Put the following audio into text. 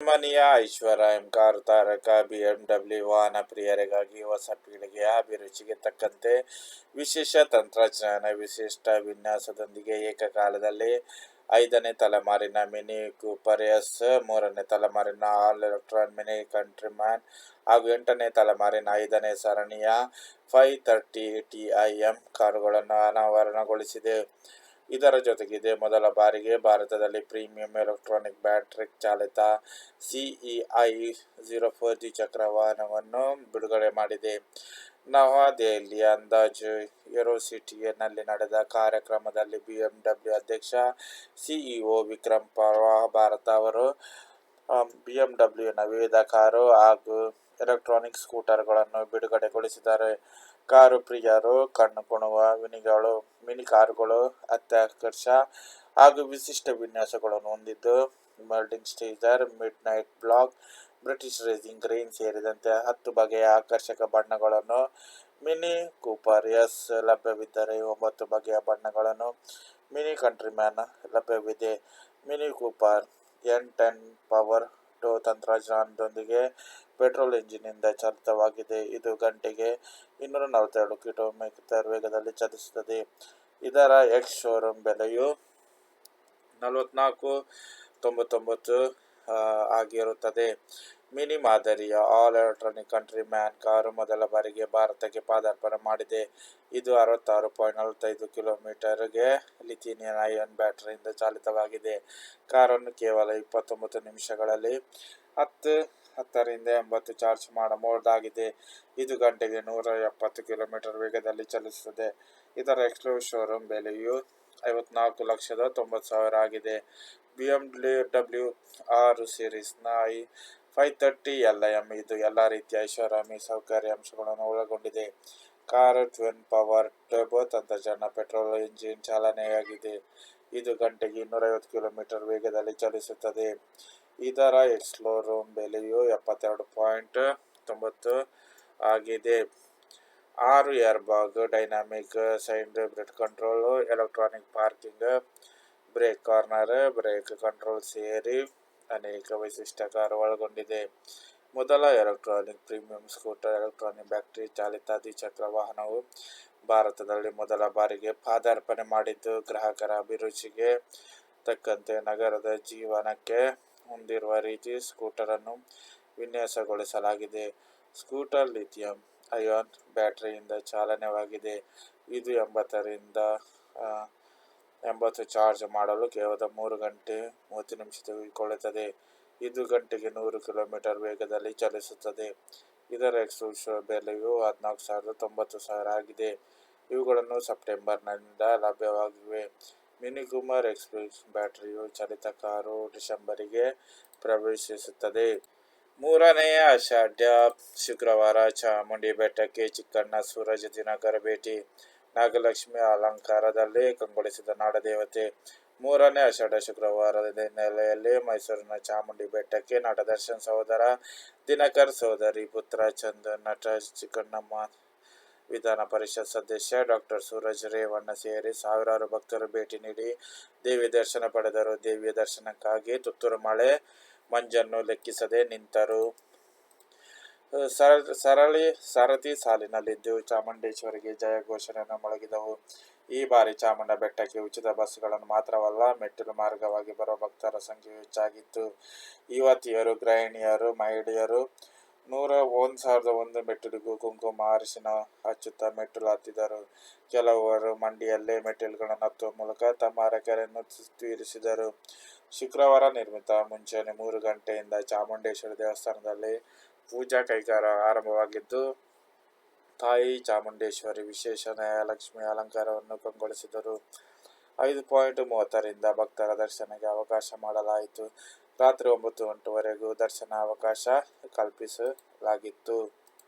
ಅಭಿಮಾನಿಯ ಐಶ್ವರ ಎಂ ಕಾರು ತಾರಕ, ಬಿಎಂಡಬ್ಲ್ಯೂ ವಾಹನ ಪ್ರಿಯರಿಗಾಗಿ ಹೊಸ ಪೀಳಿಗೆಯ ಅಭಿರುಚಿಗೆ ತಕ್ಕಂತೆ ವಿಶೇಷ ತಂತ್ರಜ್ಞಾನ, ವಿಶಿಷ್ಟ ವಿನ್ಯಾಸದೊಂದಿಗೆ ಏಕಕಾಲದಲ್ಲಿ ಐದನೇ ತಲೆಮಾರಿನ ಮಿನಿ ಕೂಪರ್ ಎಸ್, ಮೂರನೇ ತಲೆಮಾರಿನ ಆಲ್ ಎಲೆಕ್ಟ್ರಾನ್ ಮಿನಿ ಕಂಟ್ರಿಮ್ಯಾನ್ ಹಾಗೂ ಎಂಟನೇ ತಲೆಮಾರಿನ ಐದನೇ ಸರಣಿಯ five thirty T I M ಕಾರುಗಳನ್ನು ಅನಾವರಣಗೊಳಿಸಿದೆ. ಇದರ ಜೊತೆಗೆ ಇದೇ ಮೊದಲ ಬಾರಿಗೆ ಭಾರತದಲ್ಲಿ ಪ್ರೀಮಿಯಂ ಎಲೆಕ್ಟ್ರಾನಿಕ್ ಬ್ಯಾಟ್ರಿ ಚಾಲಿತ ಸಿಇಐ ಜೀರೋ ಫೋರ್ ಜಿ ಚಕ್ರ ವಾಹನವನ್ನು ಬಿಡುಗಡೆ ಮಾಡಿದೆ. ನವದೆಹಲಿಯ ಅಂದಾಜು ಏರೋಸಿಟಿಯಲ್ಲಿ ನಡೆದ ಕಾರ್ಯಕ್ರಮದಲ್ಲಿ ಬಿ ಎಂ ಡಬ್ಲ್ಯೂ ಅಧ್ಯಕ್ಷ ಸಿಇಒ ವಿಕ್ರಮ್ ಪ್ರವಾಹ ಭಾರತ ಅವರು ಬಿ ಎಂ ಡಬ್ಲ್ಯೂನ ವಿವಿಧ ಕಾರು ಹಾಗೂ ಎಲೆಕ್ಟ್ರಾನಿಕ್ ಸ್ಕೂಟರ್ಗಳನ್ನು ಬಿಡುಗಡೆಗೊಳಿಸಿದ್ದಾರೆ. ಕಾರು ಪ್ರಿಯರು, ಕಣ್ಣು ಕೊಣುವ ಮಿನಿಗಳು ಮಿನಿ ಕಾರುಗಳು ಅತ್ಯಾಕರ್ಷ ಹಾಗೂ ವಿಶಿಷ್ಟ ವಿನ್ಯಾಸಗಳನ್ನು ಹೊಂದಿದ್ದು, ಮಲ್ಟಿಂಗ್ ಸ್ಟೇಜರ್ midnight black, British racing green ಸೇರಿದಂತೆ ಹತ್ತು ಬಗೆಯ ಆಕರ್ಷಕ ಬಣ್ಣಗಳನ್ನು ಮಿನಿ ಕೂಪರ್ ಎಸ್ ಲಭ್ಯವಿದ್ದರೆ ಒಂಬತ್ತು ಬಗೆಯ ಬಣ್ಣಗಳನ್ನು ಮಿನಿ ಕಂಟ್ರಿಮ್ಯಾನ್ ಲಭ್ಯವಿದೆ. Mini Cooper N ten power ಟೋ ತಂತ್ರಜ್ಞಾನದೊಂದಿಗೆ ಪೆಟ್ರೋಲ್ ಇಂಜಿನ್ನಿಂದ ಚಾಲಿತವಾಗಿದೆ. ಇದು ಗಂಟೆಗೆ ಇನ್ನೂರ ನಲವತ್ತೆರಡು ಕಿಲೋಮೀಟರ್ ವೇಗದಲ್ಲಿ ಚಲಿಸುತ್ತದೆ. ಇದರ ಎಕ್ಸ್ ಶೋರೂಮ್ ಬೆಲೆಯು ನಲವತ್ನಾಲ್ಕು ತೊಂಬತ್ತೊಂಬತ್ತು ಆಗಿರುತ್ತದೆ. ಮಿನಿ ಮಾದರಿಯ all electronic country man car ಮೊದಲ ಬಾರಿಗೆ ಭಾರತಕ್ಕೆ ಪಾದಾರ್ಪಣೆ ಮಾಡಿದೆ. ಇದು ಅರವತ್ತಾರು ಪಾಯಿಂಟ್ ನಲವತ್ತೈದು ಕಿಲೋಮೀಟರ್ಗೆ ಲಿಥಿನಿಯನ್ ಐಯನ್ ಬ್ಯಾಟರಿಯಿಂದ ಚಾಲಿತವಾಗಿದೆ. ಕಾರನ್ನು ಕೇವಲ ಇಪ್ಪತ್ತೊಂಬತ್ತು ನಿಮಿಷಗಳಲ್ಲಿ ಹತ್ತು, ಹತ್ತರಿಂದ ಎಂಬತ್ತು ಚಾರ್ಜ್ ಮಾಡಬಹುದಾಗಿದೆ. ಇದು ಗಂಟೆಗೆ ನೂರ ಎಪ್ಪತ್ತು ಕಿಲೋಮೀಟರ್ ವೇಗದಲ್ಲಿ ಚಲಿಸುತ್ತದೆ. ಇದರ ಎಕ್ಸ್ಕ್ಲೂಸಿವ್ ಶೋರೂಮ್ ಬೆಲೆಯು ಐವತ್ನಾಲ್ಕು ಲಕ್ಷದ ತೊಂಬತ್ತು ಸಾವಿರ ಆಗಿದೆ. ಬಿ ಎಂ ಡಬ್ಲ್ಯೂ ಆರು ಸೀರೀಸ್ನ I five thirty L M ಇದು ಎಲ್ಲ ರೀತಿಯ ಐಷಾರಾಮಿ ಸೌಕರ್ಯ ಅಂಶಗಳನ್ನು ಒಳಗೊಂಡಿದೆ. ಕಾರ್ ಟ್ವೆನ್ ಪವರ್ ಟರ್ಬೋ ತಂತ್ರಜ್ಞಾನ ಪೆಟ್ರೋಲ್ ಇಂಜಿನ್ ಚಾಲನೆಯಾಗಿದೆ. ಇದು ಗಂಟೆಗೆ ಇನ್ನೂರೈವತ್ತು ಕಿಲೋಮೀಟರ್ ವೇಗದಲ್ಲಿ ಚಲಿಸುತ್ತದೆ. ಇದರ ಎಕ್ಸ್ಲೋ ರೂಮ್ ಬೆಲೆಯು ಎಪ್ಪತ್ತೆರಡು ಪಾಯಿಂಟ್ ತೊಂಬತ್ತು ಆಗಿದೆ. ಆರು airbag dynamic side brake control electronic parking brake corner brake control ಸೇರಿ ಅನೇಕ ವೈಶಿಷ್ಟ್ಯ ಕಾರು ಒಳಗೊಂಡಿದೆ ಮೊದಲ electronic premium scooter, electronic battery ಚಾಲಿತ ದ್ವಿಚಕ್ರ ವಾಹನವು ಭಾರತದಲ್ಲಿ ಮೊದಲ ಬಾರಿಗೆ ಪಾದಾರ್ಪಣೆ ಮಾಡಿದ್ದು. ಗ್ರಾಹಕರ ಅಭಿರುಚಿಗೆ ತಕ್ಕಂತೆ ನಗರದ ಜೀವನಕ್ಕೆ ಹೊಂದಿರುವ ರೀತಿ ಸ್ಕೂಟರನ್ನು ವಿನ್ಯಾಸಗೊಳಿಸಲಾಗಿದೆ. ಸ್ಕೂಟರ್ ಲಿಥಿಯಂ ಅಯಾನ್ ಬ್ಯಾಟರಿಯಿಂದ ಚಾಲನೆವಾಗಿದೆ ಇದು ಎಂಬತ್ತರಿಂದ ಎಂಬತ್ತು ಚಾರ್ಜ್ ಮಾಡಲು ಕೇವಲ ಮೂರು ಗಂಟೆ ಮೂವತ್ತು ನಿಮಿಷ ತೆಗೆದುಕೊಳ್ಳುತ್ತದೆ. ಇದು ಗಂಟೆಗೆ ನೂರು ಕಿಲೋಮೀಟರ್ ವೇಗದಲ್ಲಿ ಚಲಿಸುತ್ತದೆ. ಇದರ ಎಕ್ಸ್ಕ್ಲೂಸಿವ್ ಬೆಲೆಯು ಹದಿನಾಲ್ಕು ಸಾವಿರದ ತೊಂಬತ್ತು ಸಾವಿರ ಆಗಿದೆ. ಇವುಗಳನ್ನು ಸೆಪ್ಟೆಂಬರ್ನಿಂದ ಲಭ್ಯವಾಗಿವೆ. ಮಿನಿ ಕುಮಾರ್ ಎಕ್ಸ್ಪ್ರೆಸ್ ಬ್ಯಾಟರಿಯು ಚಲಿತ ಕಾರು ಡಿಸೆಂಬರಿಗೆ ಪ್ರವೇಶಿಸುತ್ತದೆ. ಮೂರನೆಯ ಆಷಾಢ್ಯ ಶುಕ್ರವಾರ ಚಾಮುಂಡಿ ಬೆಟ್ಟಕ್ಕೆ ಚಿಕ್ಕಣ್ಣ ಸೂರಜ್ ದಿನಕರ ಭೇಟಿ. ನಾಗಲಕ್ಷ್ಮಿ ಅಲಂಕಾರದಲ್ಲಿ ಕಂಗೊಳಿಸಿದ ನಾಡದೇವತೆ. ಮೂರನೇ ಆಷಾಢ ಶುಕ್ರವಾರದ ಹಿನ್ನೆಲೆಯಲ್ಲಿ ಮೈಸೂರಿನ ಚಾಮುಂಡಿ ಬೆಟ್ಟಕ್ಕೆ ನಟ ದರ್ಶನ್ ಸಹೋದರ ದಿನಕರ್ ಸಹೋದರಿ ಪುತ್ರ ಚಂದನ್ ನಟ ಚಿಕ್ಕಣ್ಣಮ್ಮ ವಿಧಾನ ಪರಿಷತ್ ಸದಸ್ಯ ಡಾಕ್ಟರ್ ಸೂರಜ್ ರೇವಣ್ಣ ಸೇರಿ ಸಾವಿರಾರು ಭಕ್ತರು ಭೇಟಿ ನೀಡಿ ದೇವಿ ದರ್ಶನ ಪಡೆದರು. ದೇವಿಯ ದರ್ಶನಕ್ಕಾಗಿ ತುತ್ತೂರು ಮಳೆ ಮಂಜನ್ನು ಲೆಕ್ಕಿಸದೆ ನಿಂತರು. ಸರ ಸರಳಿ ಸರತಿ ಸಾಲಿನಲ್ಲಿದ್ದು ಚಾಮುಂಡೇಶ್ವರಿಗೆ ಜಯ ಘೋಷಣೆಯನ್ನು ಮೊಳಗಿದವು. ಈ ಬಾರಿ ಚಾಮುಂಡ ಬೆಟ್ಟಕ್ಕೆ ಉಚಿತ ಬಸ್ಗಳನ್ನು ಮಾತ್ರವಲ್ಲ, ಮೆಟ್ಟಿಲು ಮಾರ್ಗವಾಗಿ ಬರುವ ಭಕ್ತರ ಸಂಖ್ಯೆ ಹೆಚ್ಚಾಗಿತ್ತು. ಯುವತಿಯರು, ಗೃಹಿಣಿಯರು, ಮಹಿಳೆಯರು, ನೂರ ಒಂದು ಸಾವಿರದ ಒಂದು ಮೆಟ್ಟಿಲಿಗೂ ಕುಂಕುಮ ಅರಿಶಿನ ಹಚ್ಚುತ್ತಾ ಮೆಟ್ಟಿಲು ಹತ್ತಿದರು. ಕೆಲವರು ಮಂಡಿಯಲ್ಲೇ ಮೆಟ್ಟಿಲುಗಳನ್ನು ಹತ್ತುವ ಮೂಲಕ ತಮ್ಮ ಅರಕೆರೆಯನ್ನು ತೀರಿಸಿದರು. ಶುಕ್ರವಾರ ನಿರ್ಮಿತ ಮುಂಜಾನೆ ಮೂರು ಗಂಟೆಯಿಂದ ಚಾಮುಂಡೇಶ್ವರಿ ದೇವಸ್ಥಾನದಲ್ಲಿ ಪೂಜಾ ಕೈಗಾರ ಆರಂಭವಾಗಿದ್ದು, ತಾಯಿ ಚಾಮುಂಡೇಶ್ವರಿ ವಿಶೇಷ ನಯಲಕ್ಷ್ಮಿ ಅಲಂಕಾರವನ್ನು ಕಂಗೊಳಿಸಿದರು. ಐದು ಪಾಯಿಂಟ್ ಮೂವತ್ತರಿಂದ ಭಕ್ತರ ದರ್ಶನಕ್ಕೆ ಅವಕಾಶ ಮಾಡಲಾಯಿತು. ರಾತ್ರಿ ಒಂಬತ್ತು ಗಂಟೆವರೆಗೂ ದರ್ಶನ ಅವಕಾಶ ಕಲ್ಪಿಸಲಾಗಿತ್ತು.